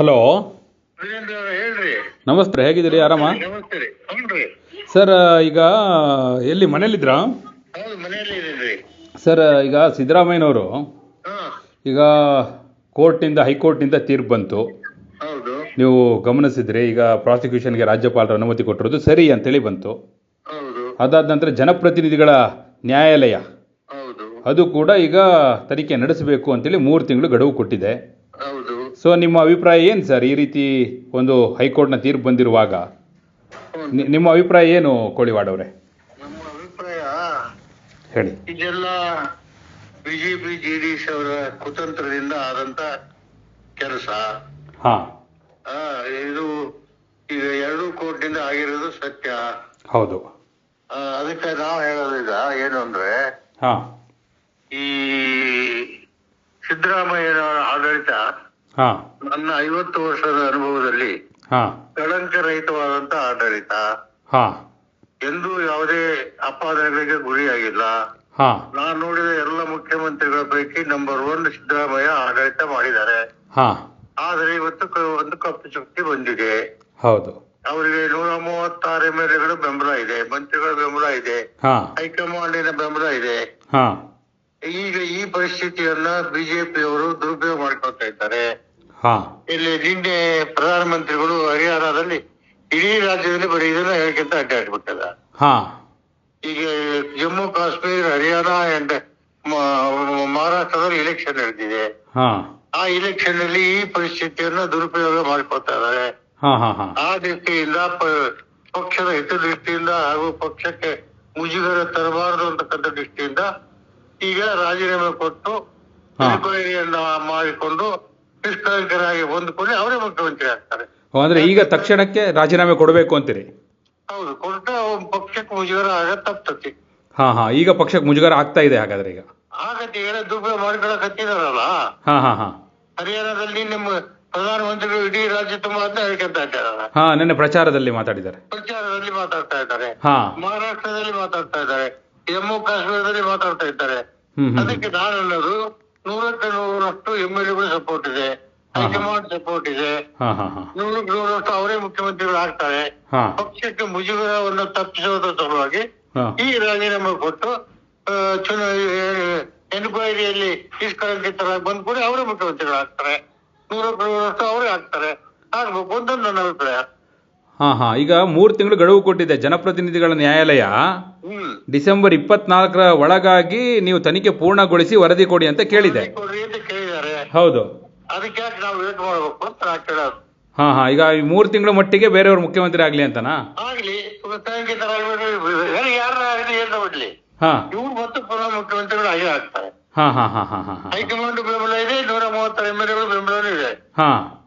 Hello. ಹೇಳ್ರಿ. ನಮಸ್ತೆ ಹೇಗಿದ್ದೀರಿ ಆರಾಮ? ನಮಸ್ತೆ ರೀ. ಹ್ಞೂನ್ರಿ. ಸರ್ ಈಗ ಎಲ್ಲಿ ಮನೇಲಿದ್ರಾ ಹೌದು ಮನೆಯಲ್ಲಿ ಇದೀನಿ ಸರ್ ಈಗ ಸಿದ್ದರಾಮಯ್ಯನವರು ಹಾ. ಈಗ ಕೋರ್ಟ್ನಿಂದ ಹೈಕೋರ್ಟ್ನಿಂದ ತೀರ್ಪು ಬಂತು. ಹೌದು. ನೀವು ಗಮನಿಸಿದ್ರೆ ಈಗ ಪ್ರಾಸಿಕ್ಯೂಷನ್ಗೆ ರಾಜ್ಯಪಾಲರ ಅನುಮತಿ ಕೊಟ್ಟಿರೋದು ಸರಿ ಅಂತೇಳಿ ಬಂತು. ಹೌದು. ಅದಾದ ನಂತರ ಜನಪ್ರತಿನಿಧಿಗಳ ನ್ಯಾಯಾಲಯ. ಹೌದು. ಅದು ಕೂಡ ಈಗ ತನಿಖೆ ನಡೆಸಬೇಕು ಅಂತೇಳಿ ಮೂರು ತಿಂಗಳು ಗಡುವು ಕೊಟ್ಟಿದೆ. ಸೊ ನಿಮ್ಮ ಅಭಿಪ್ರಾಯ ಏನು ಸರ್? ಈ ರೀತಿ ಒಂದು ಹೈಕೋರ್ಟ್ನ ತೀರ್ಪು ಬಂದಿರುವಾಗ? ನಿ- ನಿಮ್ಮ ಅಭಿಪ್ರಾಯ ಏನು ಕೋಳಿವಾಡವ್ರೆ ಅವರೇ? ನಮ್ಮ ಅಭಿಪ್ರಾಯ ಹೇಳಿ. ಇದೆಲ್ಲ ಬಿಜೆಪಿ ಜೆಡಿಎಸ್ ಅವರ ಕುತಂತ್ರದಿಂದ ಆದಂತ ಕೆಲಸ. ಹಾಂ. ಆ, ಇದು ಈಗ ಎರಡು ಕೋರ್ಟ್ನಿಂದ ಆಗಿರೋದು ಸತ್ಯ. ಹೌದು. ಆ, ಅದಕ್ಕೆ ನಾವು ಹೇಳೋದೀಗ ಏನು ಅಂದ್ರೆ ಹಾಂ. ಈ ಸಿದ್ದರಾಮಯ್ಯನವರ ಆಡಳಿತ ನನ್ನ ಐವತ್ತು ವರ್ಷದ ಅನುಭವದಲ್ಲಿ ಕಳಂಕರಹಿತವಾದಂತ ಆಡಳಿತ ಎಂದೂ ಯಾವುದೇ ಅಪಾದನೆಗಳಿಗೆ ಗುರಿಯಾಗಿಲ್ಲ. ನಾನು ನೋಡಿದ ಎಲ್ಲ ಮುಖ್ಯಮಂತ್ರಿಗಳ ಪೈಕಿ ನಂಬರ್ ಒನ್ ಸಿದ್ದರಾಮಯ್ಯ ಆಡಳಿತ ಮಾಡಿದ್ದಾರೆ. ಆದ್ರೆ ಇವತ್ತು ಒಂದು ಕಪ್ಪು ಶಕ್ತಿ ಬಂದಿದೆ. ಹೌದು. ಅವರಿಗೆ ನೂರ ಮೂವತ್ತಾರು ಎಂ ಎಲ್ ಎಗಳು ಬೆಂಬಲ ಇದೆ ಮಂತ್ರಿಗಳ ಬೆಂಬಲ ಇದೆ ಹೈಕಮಾಂಡಿನ ಬೆಂಬಲ ಇದೆ. ಈಗ ಈ ಪರಿಸ್ಥಿತಿಯನ್ನ ಬಿಜೆಪಿಯವರು ದುರುಪಯೋಗ ಮಾಡ್ಕೊಳ್ತಾ ಇದ್ದಾರೆ. ಇಲ್ಲಿ ನಿನ್ನೆ ಪ್ರಧಾನಮಂತ್ರಿಗಳು ಹರಿಯಾಣದಲ್ಲಿ ಇಡೀ ರಾಜ್ಯದಲ್ಲಿ ಬರೀ ಇದನ್ನ ಹೇಳ್ಕೊಂತ ಅಡ್ಡಾಡ್ಬಿಟ್ಟದ ಈಗ ಜಮ್ಮು ಕಾಶ್ಮೀರ ಹರಿಯಾಣ ಅಂಡ್ ಮಹಾರಾಷ್ಟ್ರದಲ್ಲಿ ಇಲೆಕ್ಷನ್ ನಡೆದಿದೆ. ಆ ಇಲೆಕ್ಷನ್ ಅಲ್ಲಿ ಈ ಪರಿಸ್ಥಿತಿಯನ್ನ ದುರುಪಯೋಗ ಮಾಡ್ಕೊತಾ ಇದ್ದಾರೆ. ಆ ದೃಷ್ಟಿಯಿಂದ ಪಕ್ಷದ ಹಿತದೃಷ್ಟಿಯಿಂದ ಹಾಗೂ ಪಕ್ಷಕ್ಕೆ ಮುಜುಗರ ತರಬಾರದು ಅಂತಕ್ಕಂಥ ದೃಷ್ಟಿಯಿಂದ ಈಗ ರಾಜೀನಾಮೆ ಕೊಟ್ಟು ಮಾಡಿಕೊಂಡು ನಿಷ್ಕಳಂಕರಾಗಿ ಹೊಂದ್ಕೊಂಡು ಅವರೇ ಮುಖ್ಯಮಂತ್ರಿ ಆಗ್ತಾರೆ. ಅಂದ್ರೆ ಈಗ ತಕ್ಷಣಕ್ಕೆ ರಾಜೀನಾಮೆ ಕೊಡಬೇಕು ಅಂತೀರಿ? ಹೌದು ಕೊಟ್ಟು ಪಕ್ಷಕ್ಕೆ ಮುಜುಗರ ಆಗ ತಪ್ತತಿ ಹಾ ಹಾ ಈಗ ಪಕ್ಷಕ್ಕೆ ಮುಜುಗರ ಆಗ್ತಾ ಇದೆ ಹಾಗಾದ್ರೆ ಈಗ. ಆಗತ್ತೆ ಈಗ ದುರುಪಯೋಗ ಮಾಡ್ಕೊಳಕ್ ಹತ್ತಿದಾರಲ್ಲ ಹಾ ಹಾ ಹಾಂ. ಹರಿಯಾಣದಲ್ಲಿ ನಿಮ್ಮ ಪ್ರಧಾನಮಂತ್ರಿಗಳು ಇಡೀ ರಾಜ್ಯ ತುಂಬಾ ಅಂತ ಹೇಳ್ಕೊಂತ ಇದ್ದಾರಲ್ಲ? ಹಾಂ ನಿನ್ನೆ ಪ್ರಚಾರದಲ್ಲಿ ಮಾತಾಡಿದ್ದಾರೆ. ಪ್ರಚಾರದಲ್ಲಿ ಮಾತಾಡ್ತಾ ಇದ್ದಾರೆ. ಹಾ. ಮಹಾರಾಷ್ಟ್ರದಲ್ಲಿ ಮಾತಾಡ್ತಾ ಇದ್ದಾರೆ. ಜಮ್ಮು ಕಾಶ್ಮೀರದಲ್ಲಿ ಮಾತಾಡ್ತಾ ಇದ್ದಾರೆ. ಅದಕ್ಕೆ ನಾನು ಅನ್ನೋದು ನೂರಕ್ಕೆ ನೂರಷ್ಟು ಎಂ ಎಲ್ ಎಗಳು ಸಪೋರ್ಟ್ ಇದೆ. ಹೈಕಮಾಂಡ್ ಸಪೋರ್ಟ್ ಇದೆ. ನೂರಕ್ಕೆ ನೂರಷ್ಟು ಅವರೇ ಮುಖ್ಯಮಂತ್ರಿಗಳು ಆಗ್ತಾರೆ. ಪಕ್ಷಕ್ಕೆ ಮುಜುಗರವನ್ನು ತಪ್ಪಿಸುವುದರ ಸಲುವಾಗಿ ಈ ರಾಜೀನಾಮೆ ಕೊಟ್ಟು ಎನ್ಕ್ವೈರಿಯಲ್ಲಿ ನಿಷ್ಕಳಂಕಿತರಾಗಿ ಬಂದ್ ಕೂಡ ಅವರೇ ಮುಖ್ಯಮಂತ್ರಿಗಳು ಆಗ್ತಾರೆ ನೂರಕ್ಕೆ ನೂರಷ್ಟು ಅವರೇ ಆಗ್ತಾರೆ. ಆಗ್ಬೇಕು ಅಂತ ನನ್ನ ಅಭಿಪ್ರಾಯ. ಹಾಂ ಹಾ. ಈಗ ಮೂರು ತಿಂಗಳು ಗಡುವು ಕೊಟ್ಟಿದೆ ಜನಪ್ರತಿನಿಧಿಗಳ ನ್ಯಾಯಾಲಯ. ಹ್ಮ್. ಡಿಸೆಂಬರ್ ಇಪ್ಪತ್ನಾಲ್ಕರ ಒಳಗಾಗಿ ನೀವು ತನಿಖೆ ಪೂರ್ಣಗೊಳಿಸಿ ವರದಿ ಕೊಡಿ ಅಂತ ಕೇಳಿದೆ. ಕೊಡ್ರಿ ಅಂತ ಕೇಳಿದ್ದಾರೆ. ಹೌದು. ಅದಕ್ಕೆ ಯಾಕೆ ನಾವು ವೇಟ್ ಮಾಡ್ಬೇಕು ಅಂತ ನಾ ಕೇಳೋದು. ಹಾಂ ಹಾಂ. ಈಗ ಈ ಮೂರು ತಿಂಗಳ ಮಟ್ಟಿಗೆ ಬೇರೆಯವ್ರ ಮುಖ್ಯಮಂತ್ರಿ ಆಗ್ಲಿ ಅಂತನಾ? ಆಗ್ಲಿ. ಯಾರ ಆಗಲಿ ಹಾ ಬಿಡ್ಲಿ. ಹಾ. ಇವ್ರು ಮತ್ತು ಪುನಃ ಮುಖ್ಯಮಂತ್ರಿಗಳು ಹಾಗೆ ಆಗ್ತಾರೆ. ಹಾಂ ಹಾಂ ಹಾಂ ಹಾಂ ಹೈಕಮಾಂಡ್ ಬೆಂಬಲ ಇದೆ. ನೂರ ಮೂವತ್ತಾರು ಎಂ ಎಲ್ ಬೆಂಬಲನೂ ಇದೆ. ಹಾಂ.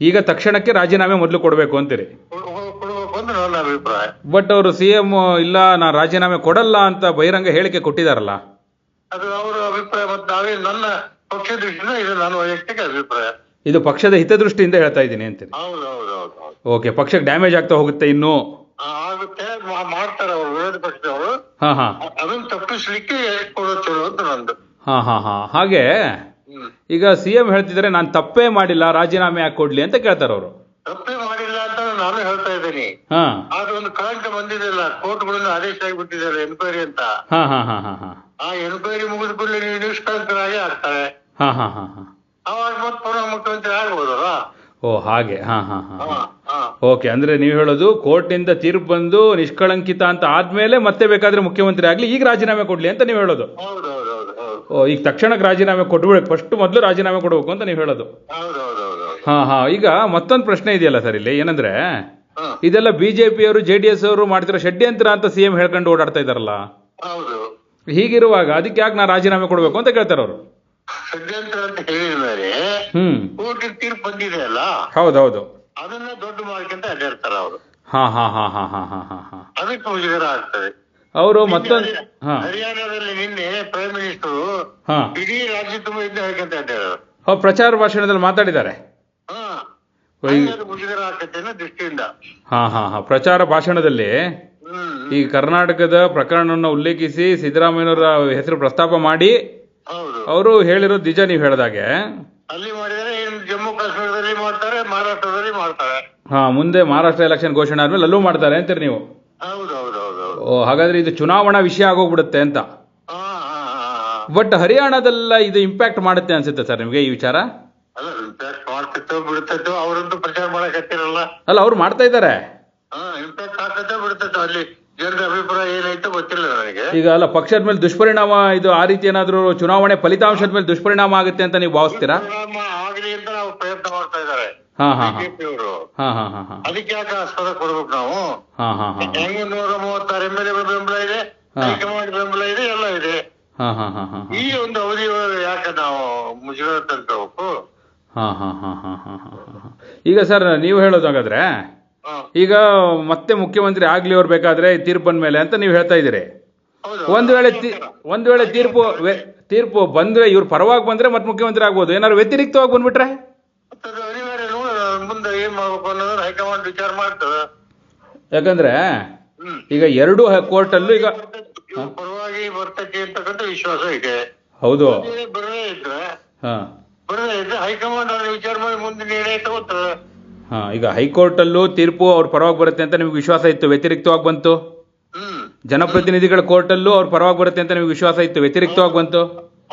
ಈಗ ತಕ್ಷಣಕ್ಕೆ ರಾಜೀನಾಮೆ ಮೊದಲು ಕೊಡಬೇಕು ಅಂತೀರಿ? ಅಂತ ನನ್ನ ಅಭಿಪ್ರಾಯ. ಬಟ್ ಅವರು ಸಿ ಎಂ ಇಲ್ಲ ನಾ ರಾಜೀನಾಮೆ ಕೊಡಲ್ಲ ಅಂತ ಬಹಿರಂಗ ಹೇಳಿಕೆ ಕೊಟ್ಟಿದಾರಲ್ಲ? ಅದು ಅವರ ಅಭಿಪ್ರಾಯ ಮತ್ತು ನಾವೇ ನನ್ನ ಪಕ್ಷದ ದೃಷ್ಟಿಯಿಂದ ಇದು ನನ್ನ ವೈಯಕ್ತಿಕ ಅಭಿಪ್ರಾಯ. ಇದು ಪಕ್ಷದ ಹಿತದೃಷ್ಟಿಯಿಂದ ಹೇಳ್ತಾ ಇದ್ದೀನಿ ಅಂತೀರಿ? ಹೌದು ಹೌದು ಹೌದು ಹೌದು. ಓಕೆ ಪಕ್ಷಕ್ಕೆ ಡ್ಯಾಮೇಜ್ ಆಗ್ತಾ ಹೋಗುತ್ತೆ ಇನ್ನು? ಆ, ಆಗುತ್ತೆ ಮಾ- ಮಾಡ್ತಾರೆ ಅವರು ವಿರೋಧ ಪಕ್ಷದವರು. ಹಾ ಹಾಂ. ಅದನ್ನ ತಪ್ಪಿಸ್ಲಿಕ್ಕೆ ಕೊಡೋ ಚಲೋ ಅಂತ ನಂದು. ಹಾ ಹಾಂ ಹಾಂ. ಹಾಗೆ ಈಗ ಸಿ ಎಂ ಹೇಳ್ತಿದ್ದಾರೆ ನಾನು ತಪ್ಪೇ ಮಾಡಿಲ್ಲ ರಾಜೀನಾಮೆ ಯಾಕೆ ಕೊಡ್ಲಿ ಅಂತ ಕೇಳ್ತಾರೆ ಅವರು. ತಪ್ಪೇ ಮಾಡಿಲ್ಲ ಅಂತ ನಾನು ಹೇಳ್ತಾ ಇದ್ದೀನಿ. ಹಾ. ಆದ್ರೆ ಒಂದು ಕಳಂಕ ಬಂದಿದೆಯಲ್ಲ ಕೋರ್ಟ್ಗಳಿಂದ ಆದೇಶ ಆಗಿಬಿಟ್ಟಿದ್ದಾರೆ ಎನ್ಕ್ವೈರಿ ಅಂತ. ಹಾಂ ಹಾಂ ಹಾಂ ಹಾಂ ಹಾಂ. ಆ ಎನ್ಕ್ವೈರಿ ಮುಗಿದ ಕೂಡಲೇ ನೀವು ನಿಷ್ಕಳಂಕರಾಗಿ ಆಗ್ತಾರೆ. ಹಾ ಹಾ ಹಾಂ ಹಾಂ. ಅವಾಗ ಮತ್ತೆ ಪುನಃ ಮುಖ್ಯಮಂತ್ರಿ ಆಗ್ಬೋದಲ್ಲ? ಓ ಹಾಗೆ. ಹಾ ಹಾ ಹಾ ಹಾ. ಹಾ ಓಕೆ ಅಂದ್ರೆ ನೀವು ಹೇಳೋದು ಕೋರ್ಟಿಂದ ತೀರ್ಪು ಬಂದು ನಿಷ್ಕಳಂಕಿತ ಅಂತ ಆದ್ಮೇಲೆ ಮತ್ತೆ ಬೇಕಾದ್ರೆ ಮುಖ್ಯಮಂತ್ರಿ ಆಗ್ಲಿ ಈಗ ರಾಜೀನಾಮೆ ಕೊಡ್ಲಿ ಅಂತ ನೀವು ಹೇಳೋದು. ಹೌದು. ಈಗ ತಕ್ಷಣಕ್ಕೆ ರಾಜೀನಾಮೆ ಕೊಟ್ಬಿಡಕ್ಕೆ ಫಸ್ಟ್ ಮೊದಲು ರಾಜೀನಾಮೆ ಕೊಡಬೇಕು ಅಂತ ನೀವು ಹೇಳೋದು. ಹಾ ಹಾ. ಈಗ ಮತ್ತೊಂದು ಪ್ರಶ್ನೆ ಇದೆಯಲ್ಲ ಸರ್ ಇಲ್ಲಿ? ಏನಂದ್ರೆ ಇದೆಲ್ಲ ಬಿಜೆಪಿಯವರು ಜೆ ಡಿ ಎಸ್ ಅವರು ಮಾಡ್ತಿರೋ ಷಡ್ಯಂತ್ರ ಅಂತ ಸಿಎಂ ಹೇಳ್ಕೊಂಡು ಓಡಾಡ್ತಾ ಇದಾರಲ್ಲ? ಹೀಗಿರುವಾಗ ಅದಕ್ಕೆ ಯಾಕೆ ನಾ ರಾಜೀನಾಮೆ ಕೊಡಬೇಕು ಅಂತ ಕೇಳ್ತಾರೆ ಅವರು. ಷಡ್ಯಂತ್ರ ಹೌದೌದು. ಅದನ್ನ ದೊಡ್ಡ ಹಾ ಹಾ ಹಾ ಹಾ ಹಾ ಹಾ ಹಾ. ಆಗ್ತದೆ ಅವರು ಮತ್ತೊಂದು ಹರಿಯಾಣದಲ್ಲಿ ನಿನ್ನೆ ಪ್ರೈಮ್ ಮಿನಿಸ್ಟರ್ ಇಡೀ ರಾಜ್ಯ ತುಂಬ ಇದ್ದ ಹೇಳ್ಕೊಂತ ಅಡ್ಡಾಡೋರು ಪ್ರಚಾರ ಭಾಷಣದಲ್ಲಿ ಮಾತಾಡಿದ್ದಾರೆ. ದೃಷ್ಟಿಯಿಂದ. ಹಾ ಹಾ ಹಾ. ಪ್ರಚಾರ ಭಾಷಣದಲ್ಲಿ ಈ ಕರ್ನಾಟಕದ ಪ್ರಕರಣವನ್ನು ಉಲ್ಲೇಖಿಸಿ ಸಿದ್ದರಾಮಯ್ಯನವರ ಹೆಸರು ಪ್ರಸ್ತಾಪ ಮಾಡಿ ಅವರು ಹೇಳಿರೋ ನಿಜ ನೀವು ಹೇಳ್ದಾಗೆ. ಅಲ್ಲಿ ಮಾಡಿದರೆ ಜಮ್ಮು ಕಾಶ್ಮೀರದಲ್ಲಿ ಮಾಡ್ತಾರೆ ಮಹಾರಾಷ್ಟ್ರದಲ್ಲಿ ಮಾಡ್ತಾರೆ. ಹಾ ಮುಂದೆ ಮಹಾರಾಷ್ಟ್ರ ಎಲೆಕ್ಷನ್ ಘೋಷಣೆ ಆದ್ಮೇಲೆ ಅಲ್ಲೂ ಮಾಡ್ತಾರೆ ಅಂತೀರಿ ನೀವು. ಹೌದು. ಹಾಗಾದ್ರೆ ಇದು ಚುನಾವಣಾ ವಿಷಯ ಆಗೋಗ್ಬಿಡುತ್ತೆ ಅಂತ. ಬಟ್ ಹರಿಯಾಣದಲ್ಲ ಇದು ಇಂಪ್ಯಾಕ್ಟ್ ಮಾಡುತ್ತೆ ಅನ್ಸುತ್ತೆ ಸರ್ ನಿಮಗೆ ಈ ವಿಚಾರ? ಅಲ್ಲ ಇಂಪ್ಯಾಕ್ಟ್ ಮಾಡ್ತಿತ್ತು ಬಿಡ್ತಿತ್ತು ಅವರಂತೂ ಪ್ರಚಾರ ಮಾಡಕ್ ಹತ್ತಿರಲ್ಲ. ಅಲ್ಲ ಅವ್ರು ಮಾಡ್ತಾ ಇದ್ದಾರೆ. ಹಾ ಇಂಪ್ಯಾಕ್ಟ್ ಆಗ್ತೈತೆ ಬಿಡ್ತೈತೆ ಅಲ್ಲಿ. ಜನರ ಅಭಿಪ್ರಾಯ ಏನಾಯ್ತು ಗೊತ್ತಿಲ್ಲ ನನಗೆ ಈಗ ಅಲ್ಲ ಪಕ್ಷದ ಮೇಲೆ ದುಷ್ಪರಿಣಾಮ ಇದು ಆ ರೀತಿ ಏನಾದರೂ ಚುನಾವಣೆ ಫಲಿತಾಂಶದ ಮೇಲೆ ದುಷ್ಪರಿಣಾಮ ಆಗುತ್ತೆ ಅಂತ ನೀವು ಭಾವಿಸ್ತೀರಾ ಪರಿಣಾಮ ಆಗ್ಲಿ ಅಂತ ನಾವು ಪ್ರಯತ್ನ ಮಾಡ್ತಾ ಇದ್ದಾರೆ ಹಾ ಹಾ ಹಾ ಬಿಜೆಪಿ ಅವರು ಹಾ ಹಾ ಹಾ ಹಾ ಅದಕ್ಕೆ ಯಾಕೆ ಆಸ್ಪದ ಕೊಡ್ಬೇಕು ನಾವು ಹಾ ಹಾ ಹಾ ಹೆಂಗ ನೂರ ಮೂವತ್ತಾರು ಎಂ ಎಲ್ ಎ ಬೆಂಬಲ ಇದೆ ಹಾ. ಹೈಕಮಾಂಡ್ ಬೆಂಬಲ ಇದೆ ಎಲ್ಲ ಇದೆ ಹಾ ಹಾ ಹಾ ಹಾ ಈ ಒಂದು ಅವಧಿ ಒಳಗೆ ಯಾಕೆ ನಾವು ಮುಜುಗರ ತಂದ್ಕೋಬೇಕು ಹಾ ಹಾ ಹಾ ಹಾ ಹಾ ಹಾ ಹಾ ಈಗ ಸರ್ ನೀವು ಹೇಳೋದು ಹಾಗಾದ್ರೆ ಹಾ. ಈಗ ಮತ್ತೆ ಮುಖ್ಯಮಂತ್ರಿ ಆಗ್ಲಿ ಅವ್ರು ಬೇಕಾದ್ರೆ ತೀರ್ಪು ಬಂದ ಮೇಲೆ ಅಂತ ನೀವು ಹೇಳ್ತಾ ಇದ್ದೀರಿ. ಒಂದ್ ವೇಳೆ ಒಂದ್ ವೇಳೆ ತೀರ್ಪು ತೀರ್ಪು ಬಂದ್ರೆ ಇವ್ರ ಪರವಾಗಿ ಬಂದ್ರೆ ಮತ್ತೆ ಮುಖ್ಯಮಂತ್ರಿ ಆಗ್ಬೋದು. ಏನಾದ್ರು ವ್ಯತಿರಿಕ್ತವಾಗಿ ಬಂದ್ಬಿಟ್ರೆ? ಮುಂದೆ ಏನ್ ಮಾಡ್ಬೇಕು ಅನ್ನೋದನ್ನ ಹೈಕಮಾಂಡ್ ವಿಚಾರ ಮಾಡ್ತದೆ. ಯಾಕಂದ್ರೆ ಈಗ ಎರಡು ಕೋರ್ಟಲ್ಲೂ ಈಗ ಪರವಾಗಿ ಬರ್ತೈತಿ ಅಂತಕ್ಕಂಥ ವಿಶ್ವಾಸ ಇದೆ. ಹೌದು. ಬರದೇ ಇದ್ರೆ ಹಾ. ಬರದೇ ಇದ್ರೆ ಹೈಕಮಾಂಡ್ ವಿಚಾರ ಮಾಡಿ ಮುಂದೆ ನಿರ್ಣಯ ತಗೋತದೆ ಹಾ ಈಗ ಹೈಕೋರ್ಟಲ್ಲೂ ತೀರ್ಪು ಅವ್ರ ಪರವಾಗಿ ಬರುತ್ತೆ ಅಂತ ನಿಮ್ಗೆ ವಿಶ್ವಾಸ ಇತ್ತು ವ್ಯತಿರಿಕ್ತವಾಗಿ ಬಂತು? ಹ್ಮ್. ಜನಪ್ರತಿನಿಧಿಗಳ ಕೋರ್ಟಲ್ಲೂ ಅವ್ರ ಪರವಾಗಿ ಬರುತ್ತೆ ಅಂತ ನಿಮ್ಗೆ ವಿಶ್ವಾಸ ಇತ್ತು ವ್ಯತಿರಿಕ್ತವಾಗಿ ಬಂತು?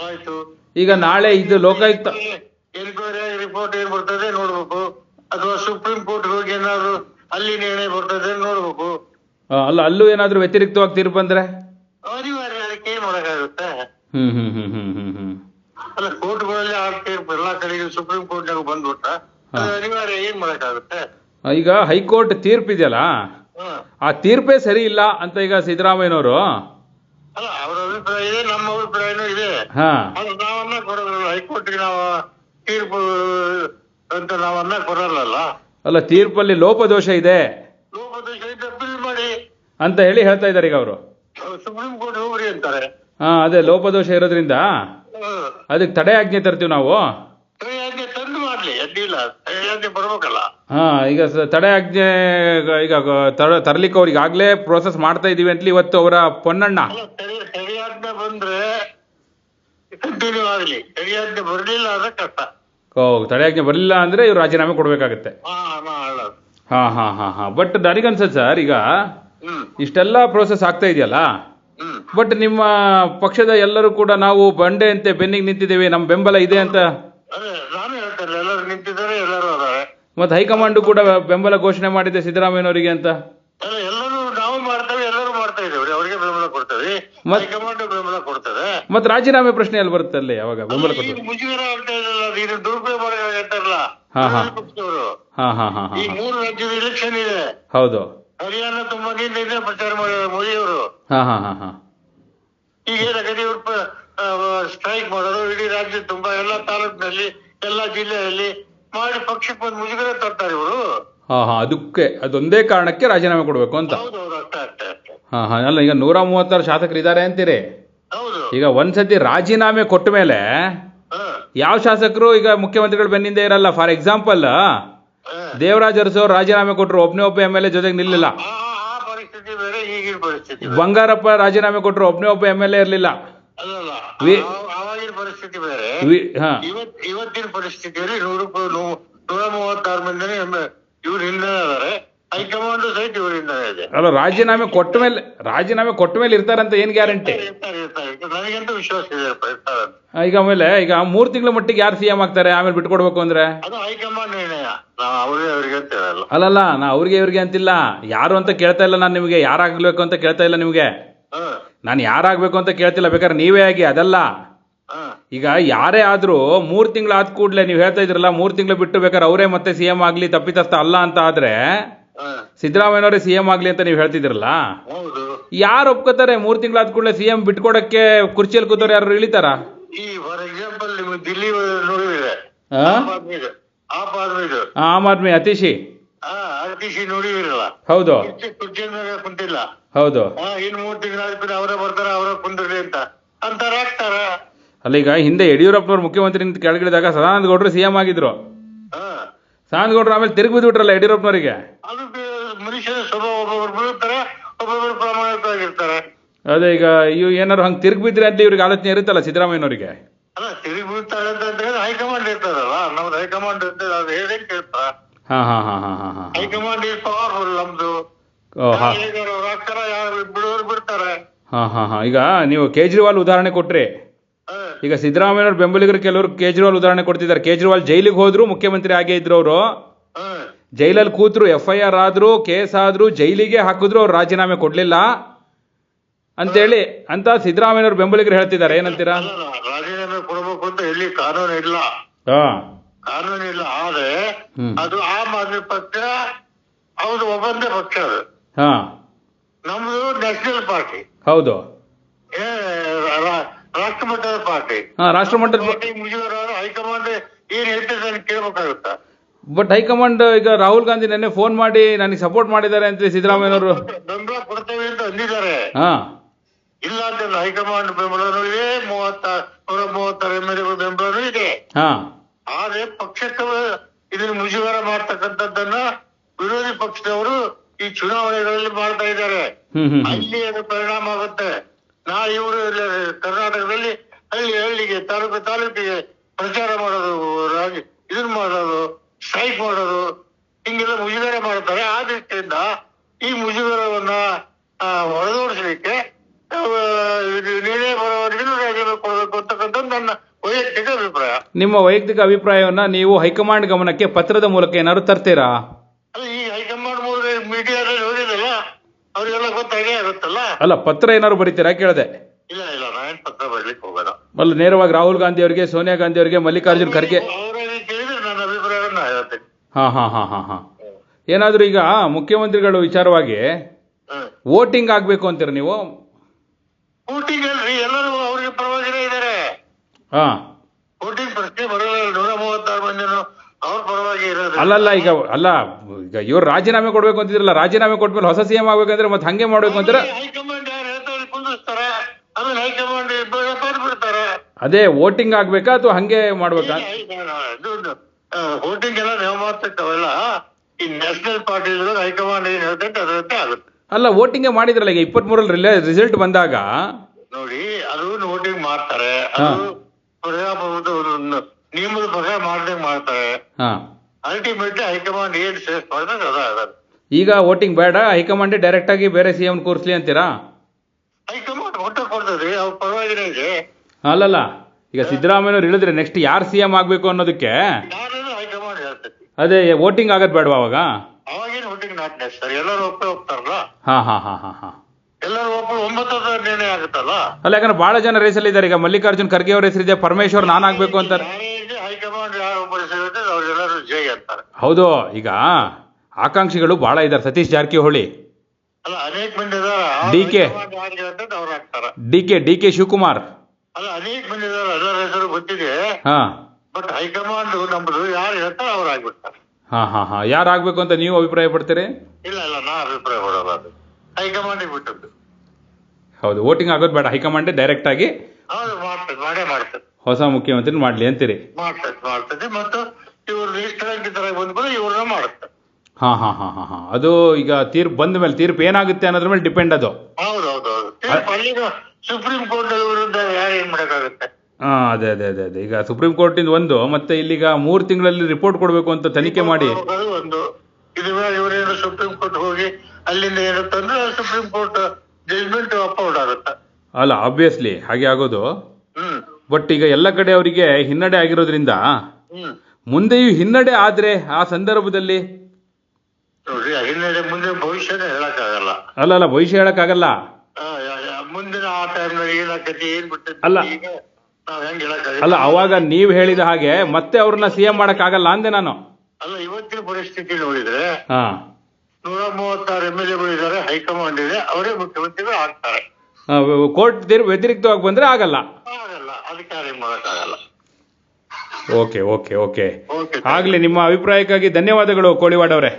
ಆಯ್ತು. ಈಗ ನಾಳೆ ಇದು ಲೋಕಾಯುಕ್ತ ಎನ್ಕ್ವೈರಿ ರಿಪೋರ್ಟ್ ಏನ್ ಬರ್ತದೆ ನೋಡ್ಬೇಕು. ಅಥವಾ ಸುಪ್ರೀಂ ಕೋರ್ಟ್ ಹೋಗಿ ಏನಾದ್ರು ಅಲ್ಲಿ ನಿರ್ಣಯ ಬರ್ತದೆ ನೋಡ್ಬೇಕು. ಆ, ಅಲ್ಲ ಅಲ್ಲೂ ಏನಾದ್ರು ವ್ಯತಿರಿಕ್ತವಾಗಿ ತೀರ್ಪು ಬಂದ್ರೆ? ಅನಿವಾರ್ಯ ಅದಕ್ಕೆ ಏನ್ ಮಾಡಕ್ಕಾಗುತ್ತೆ? ಹ್ಮ್ ಹ್ಮ್ ಹ್ಮ್ ಹ್ಮ್ ಹ್ಮ್ ಹ್ಮ್. ಅಲ್ಲ ಕೋರ್ಟ್ಗಳಲ್ಲಿ ಆಗ್ತಾ ಎಲ್ಲಾ ಕಡೆಗೆ ಸುಪ್ರೀಂ ಕೋರ್ಟ್ನಾಗ ಬಂದ್ಬಿಟ್ಟ ಅದು ಅನಿವಾರ್ಯ ಏನ್ ಮಾಡಕ್ಕಾಗುತ್ತೆ? ಈಗ ಹೈಕೋರ್ಟ್ ತೀರ್ಪು ಇದೆಯಲ್ಲ ಆ ತೀರ್ಪೇ ಸರಿ ಇಲ್ಲ ಅಂತ ಈಗ ಸಿದ್ದರಾಮಯ್ಯನವರು? ಅಲ್ಲ ಅವ್ರ ಅಭಿಪ್ರಾಯ ಇದೆ ನಮ್ಮ ಅಭಿಪ್ರಾಯನೂ ಇದೆ. ಹಾ. ಅದು ನಾವನ್ನ ಕೊಡೋದಿಲ್ಲ ಹೈಕೋರ್ಟ್ಗೆ ನಾವು ತೀರ್ಪು ಅಂತ ನಾವನ್ನ ಕೊಡಲ್ಲ ಅಲ್ಲ ತೀರ್ಪಲ್ಲಿ ಲೋಪದೋಷ ಇದೆ. ಲೋಪದೋಷ ಇದ್ರೆ ಅಪೀಲ್ ಮಾಡಿ. ಅಂತ ಹೇಳಿ ಹೇಳ್ತಾ ಇದ್ದಾರೆ ಈಗ ಅವರು. ಸುಪ್ರೀಂ ಕೋರ್ಟ್ ಹೋಗ್ರಿ ಅಂತಾರೆ. ಹಾ ಅದೇ ಲೋಪದೋಷ ಇರೋದ್ರಿಂದ. ಅದಕ್ಕೆ ತಡೆ ಆಜ್ಞೆ ತರ್ತೀವಿ ನಾವು. ಹಾ ಈಗ ಸ- ತಡೆ ಆಜ್ಞೆ ಈಗ ತರ- ತರ್ಲಿಕ್ಕೆ ಅವ್ರಿಗೆ ಆಗ್ಲೇ ಪ್ರೋಸೆಸ್ ಮಾಡ್ತಾ ಇದೀವಿ ಅಂತ ಇವತ್ತು ಅವರ ಪೊನ್ನಣ್ಣ. ಸರಿಯಾಜ್ಞೆ ಬಂದ್ರೆ ಕಂಟಿನ್ಯೂ ಆಗ್ಲಿ. ಸರಿಯಾಜ್ಞೆ ಬರ್ಲಿಲ್ಲ ಅಂದ್ರೆ ಕಷ್ಟ. ಓ ತಡೆ ಆಜ್ಞೆ ಬರಲಿಲ್ಲ ಅಂದ್ರೆ ಇವ್ರು ರಾಜೀನಾಮೆ ಕೊಡ್ಬೇಕಾಗತ್ತೆ. ಹಾ ಹಾ ಹಾ ಹಾ ಹಾ ಬಟ್ ನನಗನ್ಸತ್ ಸರ್ ಈಗ ಹ್ಮ್. ಇಷ್ಟೆಲ್ಲ ಪ್ರೋಸೆಸ್ ಆಗ್ತಾ ಇದೆಯಲ್ಲ? ಹ್ಮ್. ಬಟ್ ನಿಮ್ಮ ಪಕ್ಷದ ಎಲ್ಲರೂ ಕೂಡ ನಾವು ಬಂಡೆ ಅಂತೆ ಬೆನ್ನಿಗೆ ನಿಂತಿದ್ದೇವೆ ನಮ್ಮ ಬೆಂಬಲ ಇದೆ ಅಂತ ಎಲ್ಲರೂ ನಿಂತಿದ್ದಾರೆ ಎಲ್ಲರೂ ಅದಾರೆ. ಮತ್ತೆ ಹೈಕಮಾಂಡ್ ಕೂಡ ಬೆಂಬಲ ಘೋಷಣೆ ಮಾಡಿದೆ ಸಿದ್ದರಾಮಯ್ಯನವರಿಗೆ ಅಂತ. ಅಲ್ಲ ಎಲ್ಲರೂ ನಾವು ಮಾಡ್ತೇವೆ ಎಲ್ಲರೂ ಮಾಡ್ತಾ ಇದ್ದೇವೆ. ಅವರಿಗೆ ಬೆಂಬಲ ಕೊಡ್ತೇವೆ. ಮತ್- ಹೈಕಮಾಂಡ್ ಬೆಂಬಲ ಕೊಡ್ತದೆ. ಮತ್ತೆ ರಾಜೀನಾಮೆ ಪ್ರಶ್ನೆ ಎಲ್ಲಿ ಬರುತ್ತೆ ಅಲ್ಲಿ ಯಾವಾಗ? ಬೆಂಬಲ ಅಲ್ಲ, ಕೊಟ್ಟು ಮುಜುಗರ ಅದು ಇದು ದುರುಪಯೋಗ ಹಾ, ಹಾ. ಪಕ್ಷದವರು ಹಾ ಹಾ ಹಾ ಹಾ ಈ ಮೂರು ರಾಜ್ಯದ ಇಲೆಕ್ಷನ್ ಇದೆ. ಹೌದು. ಹರಿಯಾಣ ತುಂಬಾ ಇದೆ ಪ್ರಚಾರ ಮಾಡಿದ್ದಾರೆ ಮೋದಿ ಅವರು ಹಾ ಹಾ ಹಾ ಹಾ. ಈಗ ಗದಿ ಇವ್ರು ಸ್ಟ್ರೈಕ್ ಮಾಡೋದು ಇಡೀ ರಾಜ್ಯ ತುಂಬಾ ಎಲ್ಲ ತಾಲೂಕಿನಲ್ಲಿ ಎಲ್ಲ ಜಿಲ್ಲೆಯಲ್ಲಿ ಮಾಡಿ ಪಕ್ಷಕ್ಕೆ ಒಂದು ಮುಜುಗರ ತರ್ತಾರೆ ಇವರು. ಹಾ ಹಾ ಅದಕ್ಕೆ ಅದೊಂದೇ ಕಾರಣಕ್ಕೆ ರಾಜೀನಾಮೆ ಕೊಡಬೇಕು ಅಂತ. ಹೌದೌದು ಅಷ್ಟೇ ಅಷ್ಟೇ ಅಷ್ಟೇ. ಹಾ ಹಾ ಅಲ್ಲ ಈಗ ನೂರ ಮೂವತ್ತಾರು ಶಾಸಕರು ಇದ್ದಾರೆ ಅಂತೀರಿ? ಹೌದು. ಈಗ ಒಂದ್ಸತಿ ರಾಜೀನಾಮೆ ಕೊಟ್ಟ ಮೇಲೆ ಹ, ಯಾವ ಶಾಸಕರು ಈಗ ಮುಖ್ಯಮಂತ್ರಿಗಳು ಬೆನ್ನಿಂದ ಇರಲ್ಲ? For example. ದೇವರಾಜ್ ಅರಸು ಅವ್ರು ರಾಜೀನಾಮೆ ಕೊಟ್ಟರು ಒಬ್ಬನೇ ಒಬ್ಬ ಎಂ ಎಲ್ ಎ ಜೊತೆಗೆ ನಿಲ್ಲಿಲ್ಲ. ಆ ಆ ಪರಿಸ್ಥಿತಿ ಬೇರೆ ಈಗಿನ ಪರಿಸ್ಥಿತಿ ಬೇರೆ. ಬಂಗಾರಪ್ಪ ರಾಜೀನಾಮೆ ಕೊಟ್ಟರು ಒಬ್ಬನೇ ಒಬ್ಬ ಎಂ ಎಲ್ ಎ ಇರಲಿಲ್ಲ. ಆವಾಗಿನ ಪರಿಸ್ಥಿತಿ ಬೇರೆ. ಹಾ. ಇವತ್ ಇವತ್ತಿನ ಪರಿಸ್ಥಿತಿಯಲ್ಲಿ ನೂರು ನೂ- ನೂರ ಮೂವತ್ತಾರು ಮಂದಿನೇ ಇವ್ರ ಹಿಂದೆ ಇದಾರೆ. ಹೈಕಮಾಂಡ್ ಸಹಿತ ಇವ್ರ ಹಿಂದೆ ಇದೆ. ಅಲ್ಲ ರಾಜೀನಾಮೆ ಕೊಟ್ಟ ಮೇಲೆ ರಾಜೀನಾಮೆ ಕೊಟ್ಟ ಮೇಲೆ ಇರ್ತಾರಂತ ಏನ್ ಗ್ಯಾರಂಟಿ. ನನಗಂತೂ ವಿಶ್ವಾಸ ಇದೆ ಈಗ ಆಮೇಲೆ ಈಗ ಮೂರ್ ತಿಂಗಳ ಮಟ್ಟಿಗೆ ಯಾರು ಸಿಎಂ ಆಗ್ತಾರೆ? ಆಮೇಲೆ ಬಿಟ್ಕೊಡ್ಬೇಕು ಅಂದ್ರೆ? ಅದು ಹೈಕಮಾಂಡ್ ನಿರ್ಣಯ. ಅವ್ರಿಗೆ ಅವ್ರಿಗೆ ಅಂತ ಹೇಳಲ್ಲ ಅಲ್ಲಲ್ಲ ನಾ ಅವ್ರಿಗೆ ಇವ್ರಿಗೆ ಅಂತಿಲ್ಲ. ಯಾರು ಅಂತ ಕೇಳ್ತಾ ಇಲ್ಲ ನಾನು ನಿಮಗೆ. ಯಾರಾಗ್ಬೇಕು ಅಂತ ಕೇಳ್ತಾ ಇಲ್ಲ ನಿಮಗೆ. ನಾನು ಯಾರಾಗಬೇಕು ಅಂತ ಕೇಳ್ತಿಲ್ಲ ಬೇಕಾದ್ರೆ ನೀವೇ ಆಗಿ ಅದಲ್ಲ. ಈಗ ಯಾರೇ ಆದ್ರೂ ಮೂರು ತಿಂಗಳು ಆದ ಕೂಡಲೇ ನೀವು ಹೇಳ್ತಾ ಇದ್ರಲ್ಲ ಮೂರು ತಿಂಗಳು ಬಿಟ್ಟು ಬೇಕಾದ್ರೆ ಅವರೇ ಮತ್ತೆ ಸಿ ಎಂ ಆಗಲಿ ತಪ್ಪಿತಸ್ಥ ಅಲ್ಲ ಅಂತ ಆದ್ರೆ ಸಿದ್ದರಾಮಯ್ಯನವರೇ ಸಿ ಎಂ ಆಗಲಿ ಅಂತ ನೀವು ಹೇಳ್ತಿದ್ರಲ್ಲ ಯಾರು ಒಪ್ಕೋತಾರೆ ಮೂರು ತಿಂಗಳು ಆದ ಕೂಡಲೇ ಸಿ ಎಂ ಬಿಟ್ಕೊಡಕ್ಕೆ ಕುರ್ಚಿಯಲ್ಲಿ ಕೂತವ್ರು ಯಾರು ಇಳಿತಾರ? ಈ ಫಾರ್ ಎಕ್ಸಾಂಪಲ್ ನಿಮ್ಗೆ ದಿಲ್ಲಿ ನೋಡಿದ್ರೆ ಆ? Aam Aadmi Atishi. R T C ನೋಡಿದಿರಲ್ಲ. ಹೌದು. ಕುಂತಿಲ್ಲ. ಹೌದು. ಇನ್ ಮೂರ್ ತಿಂಗಳ ಆದ್ಮೇಲೆ ಅವರೇ ಬರ್ತಾರ ಅವರೇ ಕುಂದ್ರಿ ಅಂತ. ಅಂತಾರ ಹಾಕ್ತಾರ. ಅಲ್ಲ ಈಗ ಹಿಂದೆ ಯಡಿಯೂರಪ್ಪನವ್ರು ಮುಖ್ಯಮಂತ್ರಿ ಅಂತ ಕೆಳಗಿಳಿದಾಗ ಸದಾನಂದ ಗೌಡರು ಸಿಎಂ ಆಗಿದ್ರು. ಸದಾನಂದ ಗೌಡರು ಆಮೇಲೆ ತಿರುಗಿ ಬಿದ್ಬಿಟ್ರಲ್ಲ ಯಡಿಯೂರಪ್ಪನವರಿಗೆ. ಅದು ಮನುಷ್ಯನ ಸ್ವಭಾವ ಒಬ್ಬೊಬ್ರು ಬೀಳ್ತಾರೆ ಒಬ್ಬೊಬ್ರು ಪ್ರಾಮಾಣಿಕವಾಗಿರ್ತಾರೆ ಅದೇ ಈಗ ಇವ್ ಏನಾರು ಹಂಗ್ ತಿರುಗಿ ಬಿದ್ರೆ ಅಂತ ಇವ್ರಿಗೆ ಆಲೋಚನೆ ಇರುತ್ತಲ್ಲ ಸಿದ್ದರಾಮಯ್ಯನವರಿಗೆ? ಅಲ್ಲ ತಿರುಗಿ ಬೀಳ್ತಾರೆ ಅಂತ ಹೇಳಿದ್ರೆ ಹೈಕಮಾಂಡ್ ಇರ್ತದಲ್ಲ ನಮ್ದು ಹೈಕಮಾಂಡ್ ಹೈಕಮಾಂಡ್ ಅಂತ ಅದು ಹೇಳೇ ಕೇಳ್ತಾ ಹಾ ಹಾ ಹಾ ಹಾ ಹಾ ಹಾ. ಹೈಕಮಾಂಡ್ ಇಸ್ ಪವರ್ಫುಲ್ ನಮ್ದು. ಓ ಹಾ. ಯಾರು ಅವ್ರು ಹಾಕ್ತಾರ ಯಾರು ಬಿಡೋರು ಬಿಡ್ತಾರೆ. ಹಾ ಹಾ ಹಾ. ಈಗ ನೀವು ಕೇಜ್ರಿವಾಲ್ ಉದಾಹರಣೆ ಕೊಟ್ರಿ. ಹ. ಈಗ ಸಿದ್ದರಾಮಯ್ಯ ಬೆಂಬಲಿಗರು ಕೆಲವರು ಕೇಜ್ರಿವಾಲ್ ಉದಾಹರಣೆ ಕೊಡ್ತಿದ್ದಾರೆ. ಕೇಜ್ರಿವಾಲ್ ಜೈಲಿಗೆ ಹೋದ್ರು ಮುಖ್ಯಮಂತ್ರಿ ಆಗೇ ಇದ್ರು ಅವರು ಹ. ಜೈಲಲ್ಲಿ ಕೂತ್ರು ಎಫ್ ಐ ಆರ್ ಆದ್ರು ಕೇಸ್ ಆದ್ರು ಜೈಲಿಗೆ ಹಾಕಿದ್ರು ಅವ್ರು ರಾಜೀನಾಮೆ ಕೊಡ್ಲಿಲ್ಲ. ಅಂತೇಳಿ ಅಂತ ಸಿದ್ದರಾಮಯ್ಯವ್ರ ಬೆಂಬಲಿಗರು ಹೇಳ್ತಿದ್ದಾರೆ. ಏನಂತೀರಾ? ಅಲ್ಲ, ರಾಜೀನಾಮೆ ಕೊಡಬೇಕು ಅಂತ ಎಲ್ಲಿ ಕಾನೂನು ಇಲ್ಲ. ಹಾ. ಕಾನೂನು ಇಲ್ಲ ಆದ್ರೆ ಅದು ಆಮ್ ಆದ್ಮಿ ಪಕ್ಷ ಹೌದು ಒಬ್ಬಂದೇ ಪಕ್ಷ ಅದು. ಹಾ. ನಮ್ದು ನ್ಯಾಷನಲ್ ಪಾರ್ಟಿ ಹೌದು. ಏ ರಾ- ರಾಷ್ಟ್ರ ಮಟ್ಟದ ಪಾರ್ಟಿ ಹಾ ರಾಷ್ಟ್ರ ಮಟ್ಟದ ಪಾರ್ಟಿ ಮುಗಿದವರಾದ್ರೆ ಹೈಕಮಾಂಡ್ ಏನ್ ಹೇಳ್ತಿದ್ದಾರೆ ಅಂತ ಕೇಳ್ಬೇಕಾಗುತ್ತಾ. ಬಟ್ ಹೈಕಮಾಂಡ್ ಈಗ ರಾಹುಲ್ ಗಾಂಧಿ ನೆನ್ನೆ ಫೋನ್ ಮಾಡಿ ನನಗೆ ಸಪೋರ್ಟ್ ಮಾಡಿದ್ದಾರೆ ಅಂತ ಸಿದ್ದರಾಮಯ್ಯನವರು ಬೆಂಬಲ ಕೊಡ್ತೇವೆ ಅಂತ ಅಂದಿದ್ದಾರೆ. ಹಾ. ಇಲ್ಲ ಅಂತ ಹೈಕಮಾಂಡ್ ಬೆಂಬಲನೂ ಇದೆ ಮೂವತ್ತ ನೂರ ಮೂವತ್ತಾರು ಎಂ ಎಲ್ ಬೆಂಬಲನೂ ಇದೆ ಹಾ ಆದ್ರೆ ಪಕ್ಷಕ್ಕೆ ಇದನ್ನ ಮುಜುಗರ ಮಾಡ್ತಕ್ಕಂಥದ್ದನ್ನ ವಿರೋಧಿ ಪಕ್ಷದವರು ಈ ಚುನಾವಣೆಗಳಲ್ಲಿ ಮಾಡ್ತಾ ಇದ್ದಾರೆ. ಅಲ್ಲಿ ಅದು ಪರಿಣಾಮ ಆಗುತ್ತೆ ನಾ ಇವರು ಕರ್ನಾಟಕದಲ್ಲಿ ಹಳ್ಳಿ ಹಳ್ಳಿಗೆ ತಾಲೂಕು ತಾಲೂಕಿಗೆ ಪ್ರಚಾರ ಮಾಡೋದು ರಾಜ ಇದನ್ನ ಮಾಡೋದು ಸ್ಟ್ರೈಕ್ ಮಾಡೋದು ಹಿಂಗೆಲ್ಲ ಮುಜುಗರ ಮಾಡ್ತಾರೆ ಆ ದೃಷ್ಟಿಯಿಂದ ಈ ಮುಜುಗರವನ್ನ ಆ, ಹೊರದೋಡಿಸ್ಲಿಕ್ಕೆ ಆ, ಇದು ನಿರ್ಣಯ ಬರೋವರೆಗೂ ರಾಜೀನಾಮೆ ಕೊಡಬೇಕು ಅಂತಕ್ಕಂಥದ್ದು ನನ್ನ ವೈಯಕ್ತಿಕ ಅಭಿಪ್ರಾಯ ನಿಮ್ಮ ವೈಯಕ್ತಿಕ ಅಭಿಪ್ರಾಯವನ್ನ ನೀವು ಹೈಕಮಾಂಡ್ ಗಮನಕ್ಕೆ ಪತ್ರದ ಮೂಲಕ ಏನಾದ್ರು ತರ್ತೀರಾ? ಅಲ್ಲ ಈ ಹೈಕಮಾಂಡ್ ಮೂಲಕ ಮೀಡಿಯಾದಲ್ಲಿ ಹೋಗಿದಲ್ಲ ಅವ್ರಿಗೆಲ್ಲ ಗೊತ್ತಾಗೇ ಆಗುತ್ತಲ್ಲ ಅಲ್ಲ ಪತ್ರ ಏನಾದ್ರು ಬರೀತೀರಾ ಕೇಳಿದೆ? ಇಲ್ಲ ಇಲ್ಲ ನಾವೇನ್ ಪತ್ರ ಬರ್ಲಿಕ್ಕೆ ಹೋಗೋಣ ಅಲ್ಲ ನೇರವಾಗಿ ರಾಹುಲ್ ಗಾಂಧಿ ಅವರಿಗೆ ಸೋನಿಯಾ ಗಾಂಧಿ ಅವರಿಗೆ ಮಲ್ಲಿಕಾರ್ಜುನ್ ಖರ್ಗೆ ಅವರಿಗೆ ಕೇಳಿದ್ರೆ ನನ್ನ ಅಭಿಪ್ರಾಯವನ್ನ ಹೇಳ್ತೇನೆ. ಹಾ ಹಾ ಹಾ ಹಾ ಹಾ. ಏನಾದ್ರೂ ಈಗ ಮುಖ್ಯಮಂತ್ರಿಗಳು ವಿಚಾರವಾಗಿ ಹ್ಮ್. ವೋಟಿಂಗ್ ಆಗ್ಬೇಕು ಅಂತೀರಾ ನೀವು? ವೋಟಿಂಗ್ ಅಲ್ರಿ ಎಲ್ಲರೂ ಅವ್ರಿಗೆ ಪರವಾಗಿನೇ ಇದ್ದಾರೆ ಹಾ ವೋಟಿಂಗ್ ಪ್ರಶ್ನೆ ಬರೋಲ್ಲ ನೂರ ಮೂವತ್ತಾರು ಮಂದಿನು ಅವ್ರ ಪರವಾಗಿ ಇರೋದು ಅಲ್ಲಲ್ಲ ಈಗ ಅಲ್ಲ ಈಗ ಇವ್ರು ರಾಜೀನಾಮೆ ಕೊಡ್ಬೇಕು ಅಂತಿದ್ರಲ್ಲ ರಾಜೀನಾಮೆ ಕೊಟ್ಮೇಲೆ ಹೊಸ ಸಿಎಂ ಆಗ್ಬೇಕಂದ್ರೆ ಮತ್ತೆ ಹಂಗೆ ಮಾಡ್ಬೇಕು ಅಂದ್ರೆ ಅದೇ ವೋಟಿಂಗ್ ಆಗ್ಬೇಕಾ ಅಥವಾ ಹಂಗೆ ಮಾಡ್ಬೇಕಾ? ವೋಟಿಂಗ್ ಎಲ್ಲ ನಾವು ಮಾಡ್ತಿರ್ತಾವಲ್ಲ ಈ ನ್ಯಾಷನಲ್ ಪಾರ್ಟಿ ಹೈಕಮಾಂಡ್ ಏನ್ ಅದರಂತೆ ಆಗುತ್ತೆ. ಅಲ್ಲ ವೋಟಿಂಗ್ ಮಾಡಿದ್ರಲ್ಲ ಈಗ ಇಪ್ಪತ್ತ್ ಮೂರಲ್ಲಿ ರಿಸಲ್ಟ್ ಬಂದಾಗ? ನೋಡಿ ಅದು ವೋಟಿಂಗ್ ಮಾಡ್ತಾರೆ. ಅದು ಪ್ರಜಾಪ್ರಭುತ್ವ ನಿಯಮದ ಪ್ರಕಾರ ಮಾಡ್ದಂಗ್ ಮಾಡ್ತಾರೆ. ಹಾ. ಅಲ್ಟಿಮೇಟ್ಲಿ ಹೈಕಮಾಂಡ್ ಏನ್ ಸೇಸ್ ಅದ ಅದಾಗತ್ತೆ ಈಗ ವೋಟಿಂಗ್ ಬೇಡ ಹೈಕಮಾಂಡ್ ಡೈರೆಕ್ಟ್ ಆಗಿ ಬೇರೆ ಸಿಎಂ ಕೂರಿಸ್ಲಿ ಅಂತೀರಾ? ಹೈಕಮಾಂಡ್ ಒಟ್ಟು ಕೊಡ್ತದೆ ಅವ್ರ ಪರವಾಗಿಲ್ಲ ಇದೆ. ಅಲ್ಲಲ್ಲ ಈಗ ಸಿದ್ದರಾಮಯ್ಯವ್ರು ಹೇಳಿದ್ರೆ ನೆಕ್ಸ್ಟ್ ಯಾರು ಸಿಎಂ ಆಗ್ಬೇಕು ಅನ್ನೋದಕ್ಕೆ? ಯಾರು ಹೈಕಮಾಂಡ್ ಹೇಳ್ತೈತಿ ಅದೇ ವೋಟಿಂಗ್ ಆಗದ್ ಬೇಡವಾ ಅವಾಗ? ಅವಾಗೇನು ವೋಟಿಂಗ್ ನಾಟ್ ನೆಸರಿ ಎಲ್ಲರೂ ಒಪ್ಪೇ ಹೋಗ್ತಾರಲ್ಲ? ಹಾ ಹಾ ಹಾ ಹಾ ಹಾ. ಎಲ್ಲರೂ ಒಪ್ಪ ಒಂಬತ್ತದ ನಿರ್ಣಯ ಆಗುತ್ತಲ್ಲ? ಅಲ್ಲ ಯಾಕಂದ್ರೆ ಬಹಳ ಜನ ರೇಸಲ್ಲಿ ಇದ್ದಾರೆ. ಈಗ ಮಲ್ಲಿಕಾರ್ಜುನ್ ಖರ್ಗೆ ಅವ್ರ ಹೆಸರಿದೆ ಪರಮೇಶ್ವರ್ ನಾನು ಆಗ್ಬೇಕು ಅಂತಾರೆ ಯಾರೇ ಹೈಕಮಾಂಡ್ ಯಾರು ಒಬ್ಬರು ಸೇರುತ್ತೆ ಹೌದು ಈಗ ಆಕಾಂಕ್ಷಿಗಳು ಬಹಳ ಇದ್ದಾರೆ ಸತೀಶ್ ಜಾರಕಿಹೊಳಿ. ಅಲ್ಲ ಅನೇಕ ಮಂದಿ DK. ಅವ್ರು ಹಾಕ್ತಾರ. D K D K Shivakumar. ಅಲ್ಲ ಅನೇಕ ಮಂದಿ ಇದಾರ. ಎಲ್ಲರ ಹೆಸರು ಗೊತ್ತಿದೆ. ಹಾ. ಬಟ್ ಹೈಕಮಾಂಡ್ ನಮ್ದು ಯಾರು ಹೇಳ್ತಾರ ಅವ್ರು ಆಗ್ಬಿಡ್ತಾರೆ. ಹಾ ಹಾ ಹಾ. ಯಾರು ಆಗ್ಬೇಕು ಅಂತ ನೀವು ಅಭಿಪ್ರಾಯ ಪಡ್ತೀರಿ ಇಲ್ಲ ಇಲ್ಲ ನಾ ಅಭಿಪ್ರಾಯ ಅದು. ಬಿಟ್ಟದ್ದು. ಹೌದು ವೋಟಿಂಗ್ ಆಗೋದು ಬೇಡ. ಹೈಕಮಾಂಡ್ ಡೈರೆಕ್ಟ್ ಆಗಿ ಹೌದು ಮಾಡ್ತದೆ ಮಾಡೇ ಮಾಡ್ತದೆ. ಹೊಸ ಮುಖ್ಯಮಂತ್ರಿ ಮಾಡ್ಲಿ ಅಂತೀರಿ. ಮಾಡ್ತದೆ ಮಾಡ್ತದೆ. ಮತ್ತು ಇವ್ರು ಆಗಿದ್ದಾರೆ ಬಂದ್ಬಿಟ್ಟು ಇವ್ರನ್ನ ಮಾಡುತ್ತೆ. ಹಾ ಹಾ ಹಾ ಹಾ ಹಾ. ಅದು ಈಗ ತೀರ್ಪು ಬಂದ ಮೇಲೆ ತೀರ್ಪು ಏನಾಗುತ್ತೆ ಅನ್ನೋದ್ರ ಮೇಲೆ ಡಿಪೆಂಡ್ ಅದು. ಅಲ್ಲಿಗ ಸುಪ್ರೀಂ ಕೋರ್ಟ್ ವಿರುದ್ಧ ಯಾರು ಏನ್ ಮಾಡಕ್ಕಾಗುತ್ತೆ? ಹಾ ಅದೇ ಅದೇ ಅದೇ ಅದೇ. ಈಗ ಸುಪ್ರೀಂ ಕೋರ್ಟಿಂದ ಒಂದು ಮತ್ತೆ ಇಲ್ಲಿಗ ಮೂರು ತಿಂಗಳಲ್ಲಿ ರಿಪೋರ್ಟ್ ಕೊಡಬೇಕು ಅಂತ ತನಿಖೆ ಮಾಡಿ. ಅದು ಒಂದು. ಮೇಲೆ ಇವರೇನು ಸುಪ್ರೀಂ ಕೋರ್ಟ್ ಹೋಗಿ ಅಲ್ಲಿಂದ ಏನಂತಂದ್ರೆ ಸುಪ್ರೀಂ ಕೋರ್ಟ್ ಜಜ್ಮೆಂಟ್ ಅಪೌಂಡ್ ಆಗುತ್ತೆ. ಅಲ್ಲ ಆಬ್ವಿಯಸ್ಲಿ ಹಾಗೆ ಆಗೋದು. ಹ್ಮ್. ಬಟ್ ಈಗ ಎಲ್ಲ ಕಡೆ ಅವರಿಗೆ ಹಿನ್ನಡೆ ಆಗಿರೋದ್ರಿಂದ ಹ್ಮ್. ಮುಂದೆಯೂ ಹಿನ್ನಡೆ ಆದ್ರೆ ಆ ಸಂದರ್ಭದಲ್ಲಿ? ನೋಡ್ರಿ ಹಿನ್ನಡೆ ಮುಂದೆ ಭವಿಷ್ಯ ಹೇಳಕ್ಕಾಗಲ್ಲ. ಅಲ್ಲ ಅಲ್ಲ ಭವಿಷ್ಯ ಹೇಳಕ್ಕಾಗಲ್ಲ? ಮುಂದಿನ ಆ ಟೈಮ್ ಏನಾಕತಿ ಏನ್ ಬಿಟ್ಟೈತಿ ಅಲ್ಲ. ಈಗ ನಾವ್ ಹೆಂಗ್ ಹೇಳಕ್ಕಾಗಲ್ಲ ಅಲ್ಲ ಅವಾಗ ನೀವು ಹೇಳಿದ ಹಾಗೆ ಮತ್ತೆ ಅವ್ರನ್ನ ಸಿ ಎಂ ಮಾಡಕ್ಕಾಗಲ್ಲ ಅಂದೆ ನಾನು. ಅಲ್ಲ ಇವತ್ತಿನ ಪರಿಸ್ಥಿತಿ ನೋಡಿದ್ರೆ ಹಾ. ನೂರ ಮೂವತ್ತಾರು ಎಂ ಎಲ್ ಎಗಳು ಇದ್ದಾರೆ ಹೈಕಮಾಂಡ್ ಇದೆ ಅವರೇ ಮುಖ್ಯಮಂತ್ರಿಗಳು ಆಗ್ತಾರೆ. ಕೋರ್ಟ್ ತೀರ್ ವ್ಯತಿರಿಕ್ತವಾಗಿ ಬಂದ್ರೆ ಆಗಲ್ಲ. ಆಗಲ್ಲ ಅಧಿಕಾರ ಮಾಡಕ್ಕಾಗಲ್ಲ. Okay okay okay. ಆಗಲಿ ನಿಮ್ಮ ಅಭಿಪ್ರಾಯಕ್ಕಾಗಿ ಧನ್ಯವಾದಗಳು ಕೋಳಿವಾಡ್ ಅವರೇ.